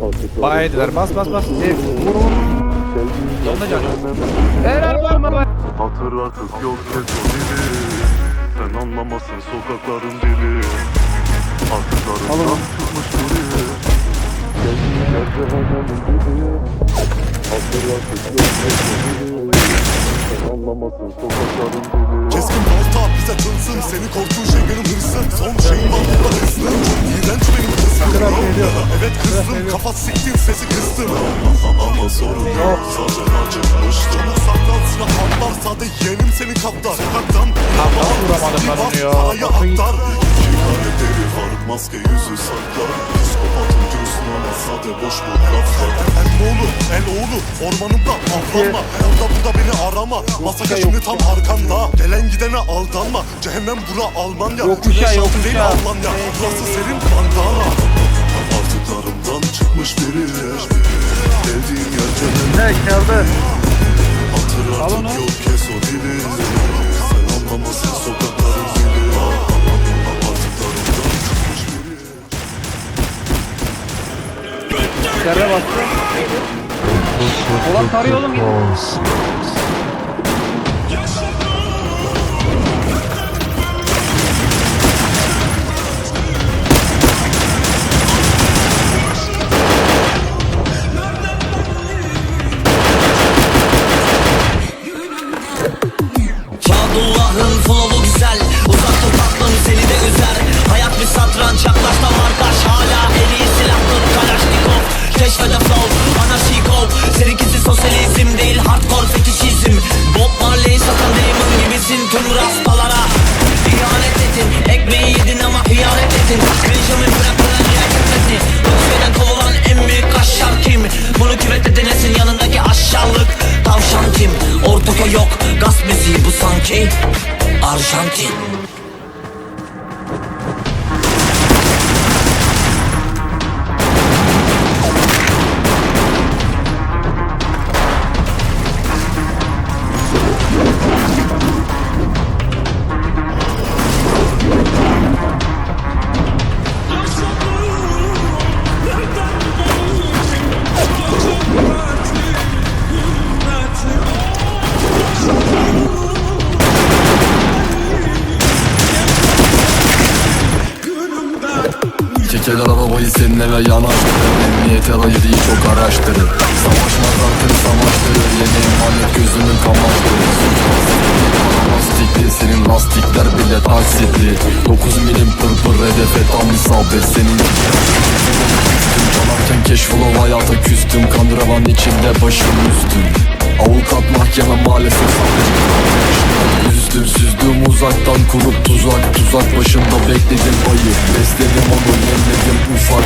Baydılar bas bas bas. Ev. Vur vur. Yolda can. Helal var mı? Hatırlatıp yol kes o dili Sen anlamasın sokakların dili Artıklarından çıkmış biri Geldiğin yer cehennemin dibi Hatırlatıp yol kes o dili Sen anlamasın sokakların dili Keskin balta bize tılsım Seni korktuğun şey benim hırsım Son şeyim var burada hırsım Çok iğrenç kızdım kafa siktim sesi kıstım. Ama sorun yok. Zaten acıkmıştım. Saklan silah atlar Sade yeğenim seni kaptar. Sokaktan vuramadım ben onu ya. Parayı aktar. İki karakteri var maske yüzü saklar. Psikopatın göğsüne ama sade boş bu laflar. El oğlu el oğlu ormanımda avlanma. Orada burada beni arama. Masa şimdi tam arkanda. Gelen gidene aldanma. Cehennem bura Almanya. Yokuşa, Güneş altı yokuşa. değil Almanya. Burası serin bandana Artıklarımdan çıkmış biri. Geldiğin yer cehennem Ne kaldı? Hatır artık yok kes o dili. Sen anlamasın sokakların zili Artıklarımdan çıkmış biri Serre bastı. Ulan tarıyor oğlum 东风场景。Çekeler arabayı seninle ve yanaştırır Emniyete ayırıyı çok araştırır. Savaşmaz artık savaştırır. Yeni emanet gözünün kamaştırır. Lastikli senin lastikler bile taksitli. 9 milim pırpır hedefe tam isabet Senin. Çalarken keşfulov hayata küstüm. Kan revan içimde başım üstüm. Avukat mahkeme maalesef. süzdüm uzaktan kurup tuzak Tuzak başında bekledim ayı. Besledim onu yemledim ufak